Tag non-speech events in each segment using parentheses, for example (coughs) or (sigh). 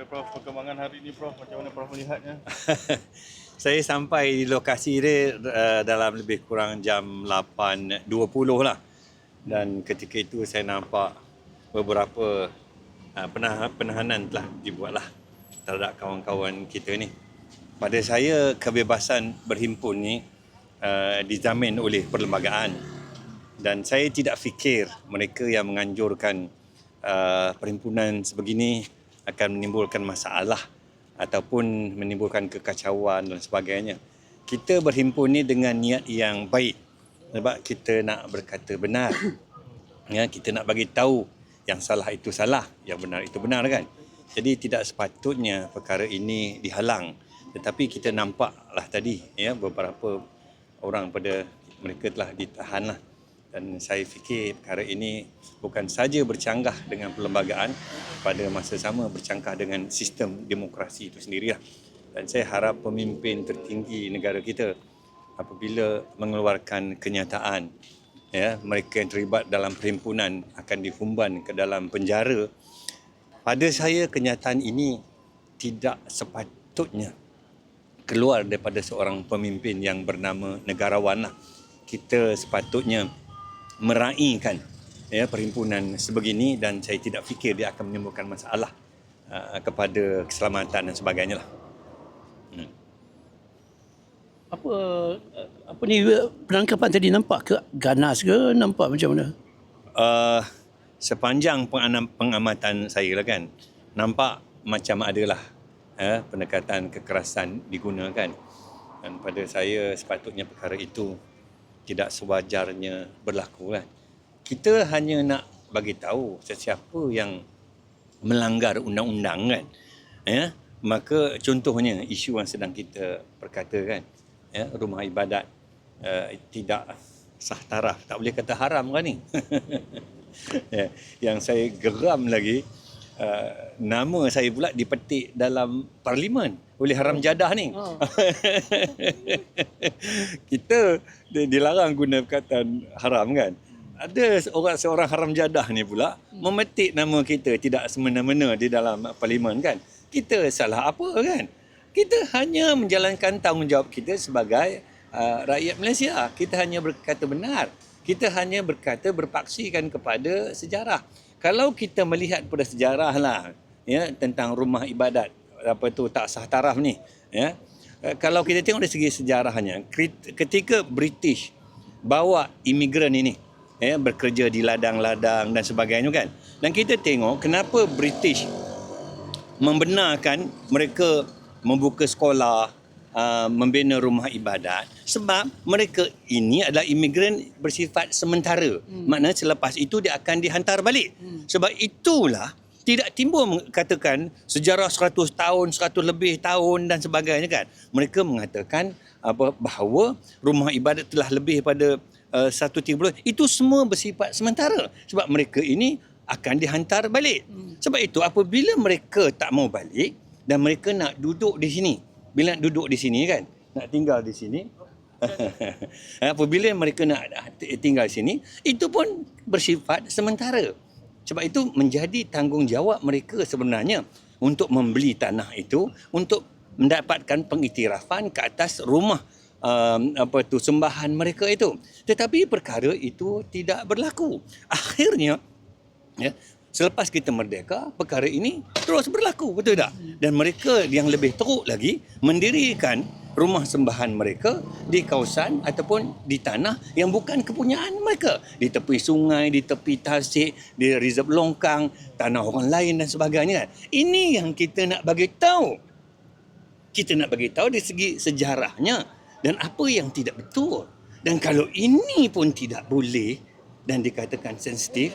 Okay, Prof, perkembangan hari ini Prof, macam mana Prof melihatnya? (laughs) Saya sampai di lokasi dia uh, dalam lebih kurang jam 8.20 lah. Dan ketika itu saya nampak beberapa uh, penah- penahanan telah dibuatlah terhadap kawan-kawan kita ni. Pada saya kebebasan berhimpun ni uh, dijamin oleh perlembagaan dan saya tidak fikir mereka yang menganjurkan uh, perhimpunan sebegini akan menimbulkan masalah ataupun menimbulkan kekacauan dan sebagainya. Kita berhimpun ni dengan niat yang baik sebab kita nak berkata benar. (coughs) Ya, kita nak bagi tahu yang salah itu salah, yang benar itu benar kan. Jadi tidak sepatutnya perkara ini dihalang. Tetapi kita nampaklah tadi ya beberapa orang pada mereka telah ditahan lah. Dan saya fikir perkara ini bukan saja bercanggah dengan perlembagaan pada masa sama bercanggah dengan sistem demokrasi itu sendiri. Dan saya harap pemimpin tertinggi negara kita apabila mengeluarkan kenyataan ya mereka yang terlibat dalam perhimpunan akan dihumban ke dalam penjara pada saya kenyataan ini tidak sepatutnya keluar daripada seorang pemimpin yang bernama negarawan lah. Kita sepatutnya meraihkan ya perhimpunan sebegini dan saya tidak fikir dia akan menimbulkan masalah uh, kepada keselamatan dan sebagainya lah. Hmm. Apa apa ni penangkapan tadi nampak ke ganas ke nampak macam mana? Uh, sepanjang pengamatan saya lah kan nampak macam adalah eh, pendekatan kekerasan digunakan dan pada saya sepatutnya perkara itu tidak sewajarnya berlaku kan? Kita hanya nak bagi tahu sesiapa yang melanggar undang-undang kan? Ya? Maka contohnya isu yang sedang kita perkatakan ya? Rumah ibadat uh, tidak sah taraf. Tak boleh kata haram kan ni? (laughs) Ya, yang saya geram lagi uh, nama saya pula dipetik dalam parlimen oleh haram jadah ni. Oh. (laughs) kita di- dilarang guna perkataan haram kan? Ada seorang seorang haram jadah ni pula memetik nama kita tidak semena-mena di dalam parlimen kan? Kita salah apa kan? Kita hanya menjalankan tanggungjawab kita sebagai uh, rakyat Malaysia. Kita hanya berkata benar kita hanya berkata berpaksikan kepada sejarah. Kalau kita melihat pada sejarah lah ya tentang rumah ibadat apa tu tak sah taraf ni ya. Eh, kalau kita tengok dari segi sejarahnya ketika British bawa imigran ini ya bekerja di ladang-ladang dan sebagainya kan. Dan kita tengok kenapa British membenarkan mereka membuka sekolah uh, membina rumah ibadat sebab mereka ini adalah imigran bersifat sementara. Hmm. maknanya selepas itu dia akan dihantar balik. Hmm. sebab itulah tidak timbul katakan sejarah 100 tahun 100 lebih tahun dan sebagainya kan. Mereka mengatakan apa bahawa rumah ibadat telah lebih pada uh, 130 itu semua bersifat sementara sebab mereka ini akan dihantar balik. Sebab itu apabila mereka tak mau balik dan mereka nak duduk di sini bila nak duduk di sini kan nak tinggal di sini (laughs) apabila mereka nak tinggal di sini itu pun bersifat sementara sebab itu menjadi tanggungjawab mereka sebenarnya untuk membeli tanah itu untuk mendapatkan pengiktirafan ke atas rumah um, apa tu sembahan mereka itu. Tetapi perkara itu tidak berlaku. Akhirnya ya selepas kita merdeka perkara ini terus berlaku betul tak? Dan mereka yang lebih teruk lagi mendirikan rumah sembahan mereka di kawasan ataupun di tanah yang bukan kepunyaan mereka. Di tepi sungai di tepi tasik di reserve longkang tanah orang lain dan sebagainya. Ini yang kita nak bagi tahu. Kita nak bagi tahu dari segi sejarahnya dan apa yang tidak betul. Dan kalau ini pun tidak boleh dan dikatakan sensitif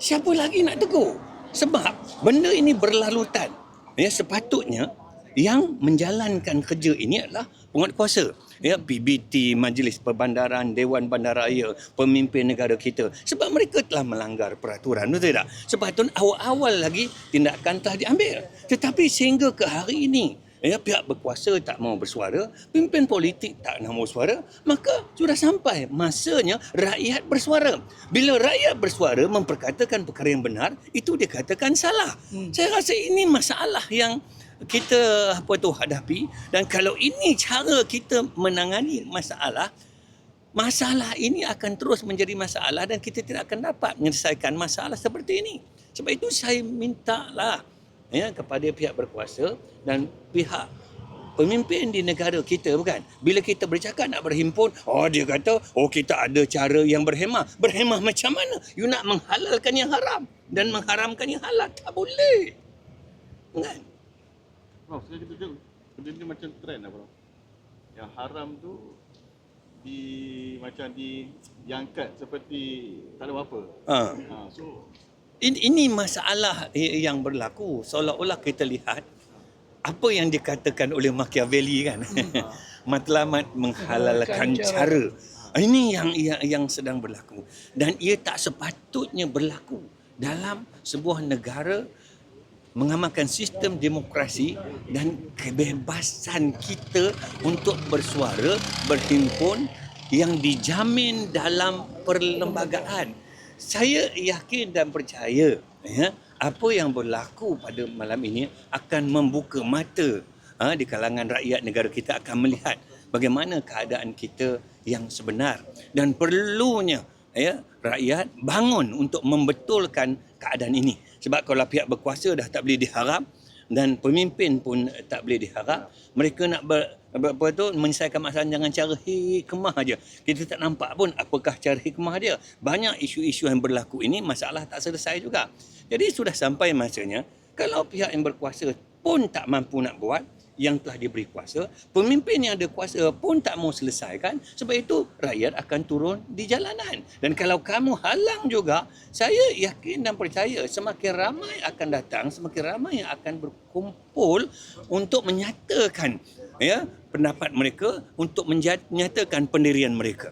siapa lagi nak tegur? Sebab benda ini berlalutan. Ya sepatutnya yang menjalankan kerja ini adalah penguatkuasa ya PBT Majlis Perbandaran Dewan Bandaraya pemimpin negara kita. Sebab mereka telah melanggar peraturan betul tak sepatutnya awal-awal lagi tindakan telah diambil. Tetapi sehingga ke hari ini ya pihak berkuasa tak mau bersuara, pimpin politik tak nak mau suara, maka sudah sampai masanya rakyat bersuara. Bila rakyat bersuara memperkatakan perkara yang benar, itu dikatakan salah. Hmm. Saya rasa ini masalah yang kita apa tu hadapi dan kalau ini cara kita menangani masalah masalah ini akan terus menjadi masalah dan kita tidak akan dapat menyelesaikan masalah seperti ini. Sebab itu saya mintalah ya kepada pihak berkuasa dan pihak pemimpin di negara kita bukan bila kita bercakap nak berhimpun oh dia kata oh kita ada cara yang berhemah berhemah macam mana you nak menghalalkan yang haram dan mengharamkan yang halal tak boleh kan Prof, sekarang kita tengok benda ni macam trend lah, Prof. Yang haram tu di macam di diangkat seperti tak ada apa-apa. ha. Ha, so ini, ini masalah yang berlaku. Seolah-olah kita lihat apa yang dikatakan oleh Machiavelli kan. (laughs) Matlamat menghalalkan cara. Ini yang, yang yang sedang berlaku. Dan ia tak sepatutnya berlaku dalam sebuah negara mengamalkan sistem demokrasi dan kebebasan kita untuk bersuara berhimpun yang dijamin dalam perlembagaan saya yakin dan percaya ya apa yang berlaku pada malam ini akan membuka mata ha, di kalangan rakyat negara kita akan melihat bagaimana keadaan kita yang sebenar. Dan perlunya ya rakyat bangun untuk membetulkan keadaan ini. Sebab kalau pihak berkuasa dah tak boleh diharap dan pemimpin pun tak boleh diharap. Mereka nak ber, apa tu menyelesaikan masalah dengan cara hikmah aja. Kita tak nampak pun apakah cara hikmah dia. Banyak isu-isu yang berlaku ini masalah tak selesai juga. Jadi sudah sampai masanya kalau pihak yang berkuasa pun tak mampu nak buat yang telah diberi kuasa, pemimpin yang ada kuasa pun tak mau selesaikan, sebab itu rakyat akan turun di jalanan. Dan kalau kamu halang juga, saya yakin dan percaya semakin ramai akan datang, semakin ramai yang akan berkumpul untuk menyatakan ya pendapat mereka, untuk menyatakan pendirian mereka.